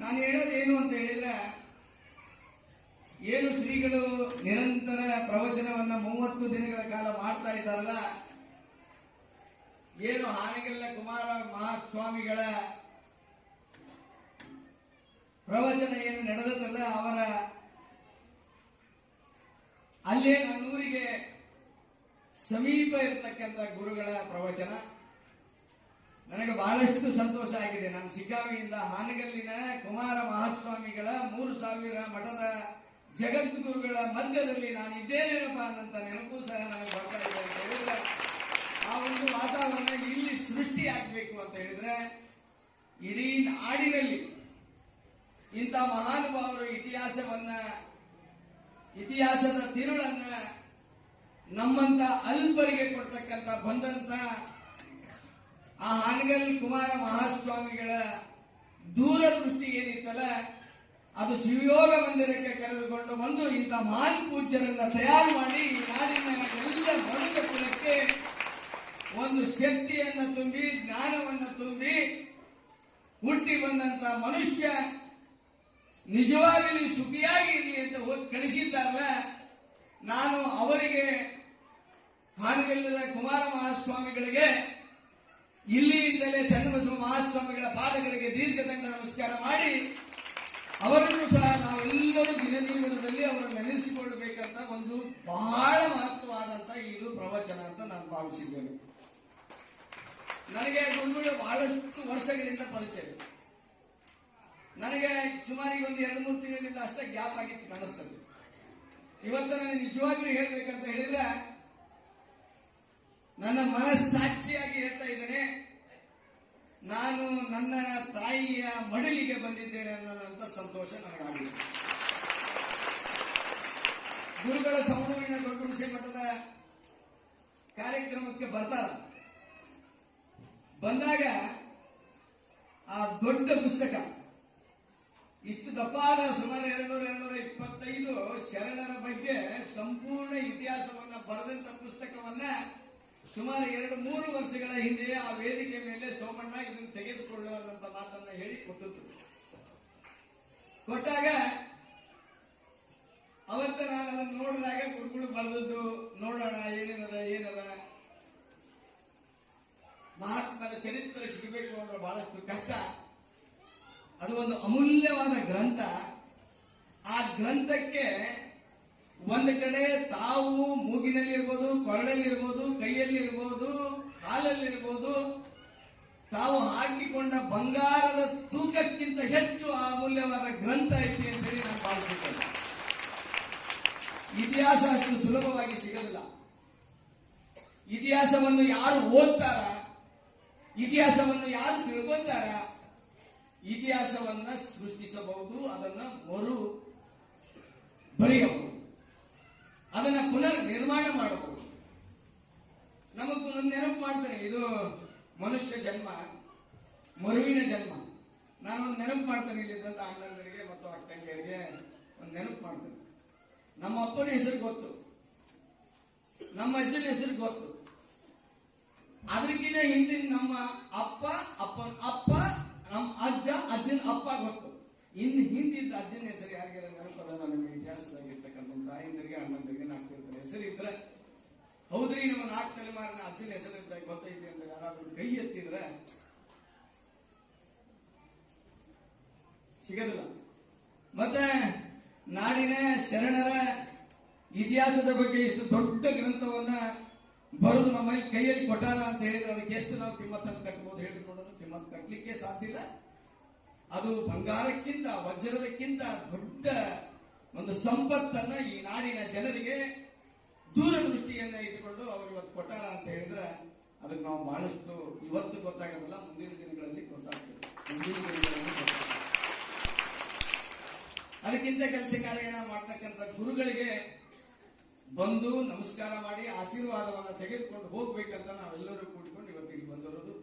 ನಾನು ಹೇಳೋದೇನು ಅಂತ ಹೇಳಿದ್ರೆ ಏನು ಶ್ರೀಗಳು ನಿರಂತರ ಪ್ರವಚನವನ್ನ ಮೂವತ್ತು ದಿನಗಳ ಕಾಲ ಮಾಡ್ತಾ ಇದ್ದಾರಲ್ಲ, ಏನು ಹಾನಗೆಲ್ಲ ಕುಮಾರ ಮಹಾಸ್ವಾಮಿಗಳ ಪ್ರವಚನ ಏನು ನಡೆದದಲ್ಲ ಅವರ ಅಲ್ಲೇ ನನ್ನೂರಿಗೆ ಸಮೀಪ ಇರತಕ್ಕಂಥ ಗುರುಗಳ ಪ್ರವಚನ. ನನಗೆ ಬಹಳಷ್ಟು ಸಂತೋಷ ಆಗಿದೆ. ನಮ್ಮ ಸಿಗ್ಗಾವಿಯಿಂದ ಹಾನಗಲ್ಲಿನ ಕುಮಾರ ಮಹಾಸ್ವಾಮಿಗಳ ಮೂರು ಸಾವಿರ ಮಠದ ಜಗದ್ಗುರುಗಳ ಮಧ್ಯದಲ್ಲಿ ನಾನು ಇದ್ದೇನೇನಪ್ಪ ಅನ್ನಂತ ನೆನಪು ಸಹ ನನಗೆ ಬರ್ತಾ ಇದೆ ಅಂತ ಹೇಳಿದ್ರೆ, ಆ ಒಂದು ವಾತಾವರಣ ಇಲ್ಲಿ ಸೃಷ್ಟಿ ಆಗ್ಬೇಕು ಅಂತ ಹೇಳಿದ್ರೆ, ಇಡೀ ನಾಡಿನಲ್ಲಿ ಇಂಥ ಮಹಾನುಭಾವರು ಇತಿಹಾಸವನ್ನ, ಇತಿಹಾಸದ ತಿರುಳನ್ನ ನಮ್ಮಂತ ಅಲ್ಪರಿಗೆ ಕೊಡ್ತಕ್ಕಂಥ ಬಂದಂತ ಆ ಹಾನಗಲ್ ಕುಮಾರ ಮಹಾಸ್ವಾಮಿಗಳ ದೂರದೃಷ್ಟಿ ಏನಿತ್ತಲ್ಲ, ಅದು ಶಿವಯೋಗ ಮಂದಿರಕ್ಕೆ ಕರೆದುಕೊಂಡು ಬಂದು ಇಂಥ ಮಹಾನ್ ಪೂಜ್ಯರನ್ನ ತಯಾರು ಮಾಡಿ ನಾಡಿನ ಎಲ್ಲ ಬಡದ ಕುಲಕ್ಕೆ ಒಂದು ಶಕ್ತಿಯನ್ನ ತುಂಬಿ, ಜ್ಞಾನವನ್ನ ತುಂಬಿ ಹುಟ್ಟಿ ಬಂದಂತ ಮನುಷ್ಯ ನಿಜವಾಗಲಿ ಸುಖಿಯಾಗಿ ಇರಲಿ ಅಂತ ಹೋಗಿ ಕಳಿಸಿದ್ದಾರಲ್ಲ, ನಾನು ಅವರಿಗೆ ಹಾನಗಲ್ಲದ ಕುಮಾರ ಮಹಾಸ್ವಾಮಿಗಳಿಗೆ ಇಲ್ಲಿಯಿಂದಲೇ ಚನ್ನಬಸವ ಮಹಾಸ್ವಾಮಿಗಳ ಪಾದಗಳಿಗೆ ದೀರ್ಘದಂಡ ನಮಸ್ಕಾರ ಮಾಡಿ, ಅವರನ್ನು ಸಹ ನಾವೆಲ್ಲರೂ ದಿನ ಜೀವನದಲ್ಲಿ ಅವರನ್ನು ನೆನೆಸಿಕೊಳ್ಳಬೇಕಂತ ಒಂದು ಬಹಳ ಮಹತ್ವವಾದಂತಹ ಇದು ಪ್ರವಚನ ಅಂತ ನಾನು ಭಾವಿಸಿದ್ದೇನೆ. ನನಗೆ ಗುರುಗಳು ಬಹಳಷ್ಟು ವರ್ಷಗಳಿಂದ ಪರಿಚಯ. ನನಗೆ ಸುಮಾರು ಈಗ ಒಂದು ಎರಡು ಮೂರು ತಿಂಗಳಿಂದ ಅಷ್ಟೇ ಗ್ಯಾಪ್ ಆಗಿತ್ತು ಕಾಣಿಸ್ತದೆ ಇವತ್ತು ನಾನು ನಿಜವಾಗ್ಲೂ ಹೇಳ್ಬೇಕಂತ ಹೇಳಿದ್ರೆ, ನನ್ನ ಮನಸ್ಸಾಕ್ಷಿಯಾಗಿ ಹೇಳ್ತಾ ಇದ್ದೇನೆ, ನಾನು ನನ್ನ ತಾಯಿಯ ಮಡಲಿಗೆ ಬಂದಿದ್ದೇನೆ ಅನ್ನೋದಂತ ಸಂತೋಷ ನನಗಾಗಿದೆ. ಗುರುಗಳ ಸಮೂಹಿನ ದೊಡ್ಡ ಮಠದ ಕಾರ್ಯಕ್ರಮಕ್ಕೆ ಬರ್ತಾರ. ಬಂದಾಗ ಆ ದೊಡ್ಡ ಪುಸ್ತಕ, ಇಷ್ಟು ದಪ್ಪಾದ ಸುಮಾರು ಎರಡ್ನೂರ ಎರಡ್ನೂರ ಇಪ್ಪತ್ತೈದು ಶರಣರ ಬಗ್ಗೆ ಸಂಪೂರ್ಣ ಇತಿಹಾಸವನ್ನ ಬರೆದಂತ ಪುಸ್ತಕವನ್ನ ಸುಮಾರು ಎರಡು ಮೂರು ವರ್ಷಗಳ ಹಿಂದೆ ಆ ವೇದಿಕೆ ಮೇಲೆ ಸೋಮಣ್ಣ ಇದನ್ನು ತೆಗೆದುಕೊಳ್ಳುವಂತ ಮಾತನ್ನ ಹೇಳಿ ಕೊಟ್ಟದ್ದು. ಕೊಟ್ಟಾಗ ಅವತ್ತ ನಾನು ಅದನ್ನು ನೋಡಿದಾಗ ಗುರುಗಳು ಬರೆದದ್ದು, ನೋಡೋಣ ಏನೇನದ ಏನದ. ಮಹಾತ್ಮನ ಚರಿತ್ರೆ ಸಿಗಬೇಕು ಅಂದ್ರೆ ಬಹಳಷ್ಟು ಕಷ್ಟ. ಅದು ಒಂದು ಅಮೂಲ್ಯವಾದ ಗ್ರಂಥ. ಆ ಗ್ರಂಥಕ್ಕೆ ಒಂದು ಕಡೆ ತಾವು ಕೈಯಲ್ಲಿ ಇರಬಹುದು ಕಾಲಲ್ಲಿ ಇರಬಹುದು ತಾವು ಹಾಕಿಕೊಂಡ ಬಂಗಾರದ ತೂಕಕ್ಕಿಂತ ಹೆಚ್ಚು ಅಮೂಲ್ಯವಾದ ಗ್ರಂಥ ಐತಿ ಅಂತ ಹೇಳಿ ನಾನು ಭಾವಿಸುತ್ತೇನೆ. ಇತಿಹಾಸ ಅಷ್ಟು ಸುಲಭವಾಗಿ ಸಿಗಲಿಲ್ಲ. ಇತಿಹಾಸವನ್ನು ಯಾರು ಓದ್ತಾರ? ಇತಿಹಾಸವನ್ನು ಯಾರು ತಿಳ್ಕೊತಾರ ಇತಿಹಾಸವನ್ನ ಸೃಷ್ಟಿಸಬಹುದು, ಅದನ್ನ ಮರು ಬರೆಯಬಹುದು. ಅದನ್ನ ಪುನರ್ ನಿರ್ಮಾಣ ಮಾಡಬಹುದು ನಮಗೂ ಒಂದು ನೆನಪು ಮಾಡ್ತೇನೆ, ಇದು ಮನುಷ್ಯ ಜನ್ಮ, ಮರುವಿನ ಜನ್ಮ. ನಾನೊಂದು ನೆನಪು ಮಾಡ್ತೇನೆ ಇಲ್ಲಿದ್ದಂತ ಅಣ್ಣಂದರಿಗೆ ಮತ್ತು ಅಕ್ಕಂಗಿಯರಿಗೆ ಒಂದು ನೆನಪು ಮಾಡ್ತೇನೆ. ನಮ್ಮ ಅಪ್ಪನ ಹೆಸರು ಗೊತ್ತು. ನಮ್ಮ ಅಜ್ಜನ ಹೆಸರು ಗೊತ್ತು. ಅದಕ್ಕಿಂತ ಹಿಂದಿನ ನಮ್ಮ ಅಪ್ಪ, ಅಪ್ಪನ ಅಪ್ಪ, ನಮ್ಮ ಅಜ್ಜ, ಅಜ್ಜನ ಅಪ್ಪ ಗೊತ್ತು. ಇನ್ನು ಹಿಂದಿದ್ದ ಅಜ್ಜನ ಹೆಸರು ಯಾರಿಗಾರ ನೆನಪದ ನಮಗೆ ಇತಿಹಾಸದಾಗ ಇರ್ತಕ್ಕಂಥ ತಾಯಿಂದರಿಗೆ ಅಣ್ಣಂದರಿಗೆ ನಾಲ್ಕು ಇರ್ತಾರೆ ಹೆಸರು ಇದ್ರೆ ಹೌದ್ರಿ ನಮ್ಮ ನಾಲ್ಕು ತಲೆಮಾರಿನ ಅಜ್ಜನ ಹೆಸರಿಂದ ಗೊತ್ತೈತಿ ಅಂತ ಯಾರಾದ್ರೂ ಕೈ ಎತ್ತಿದ್ರೆ ಸಿಗದಿಲ್ಲ. ಮತ್ತೆ ನಾಡಿನ ಶರಣರ ಇತಿಹಾಸದ ಬಗ್ಗೆ ಇಷ್ಟು ದೊಡ್ಡ ಗ್ರಂಥವನ್ನ ಬರೆದು ನಮ್ಮ ಕೈಯಲ್ಲಿ ಕೊಟ್ಟಾರ ಅಂತ ಹೇಳಿದ್ರೆ ಅದಕ್ಕೆ ಎಷ್ಟು ನಾವು ಕಿಮ್ಮತ್ತನ್ನು ಕಟ್ಟಬಹುದು ನೋಡೋದು ಕಿಮ್ಮತ್ ಕಟ್ಟಲಿಕ್ಕೆ ಸಾಧ್ಯ ಇಲ್ಲ. ಅದು ಬಂಗಾರಕ್ಕಿಂತ, ವಜ್ರದಕ್ಕಿಂತ ದೊಡ್ಡ ಒಂದು ಸಂಪತ್ತನ್ನ ಈ ನಾಡಿನ ಜನರಿಗೆ ದೂರದೃಷ್ಟಿಯನ್ನ ಇಟ್ಟುಕೊಂಡು ಅವರು ಇವತ್ತು ಕೊಟ್ಟಾರ ಅಂತ ಹೇಳಿದ್ರೆ ಅದಕ್ಕೆ ನಾವು ಬಹಳಷ್ಟು ಇವತ್ತು ಗೊತ್ತಾಗೋದಿಲ್ಲ, ಮುಂದಿನ ದಿನಗಳಲ್ಲಿ ಗೊತ್ತಾಗ್ತದೆ. ಮುಂದಿನ ದಿನಗಳಲ್ಲಿ ಅದಕ್ಕಿಂತ ಕೆಲಸ ಕಾರ್ಯಗಳ ಮಾಡ್ತಕ್ಕಂಥ ಗುರುಗಳಿಗೆ ಬಂದು ನಮಸ್ಕಾರ ಮಾಡಿ ಆಶೀರ್ವಾದವನ್ನು ತೆಗೆದುಕೊಂಡು ಹೋಗ್ಬೇಕಂತ ನಾವೆಲ್ಲರೂ ಕೂಡಿಕೊಂಡು ಇವತ್ತಿಗೆ ಬಂದಿರೋದು.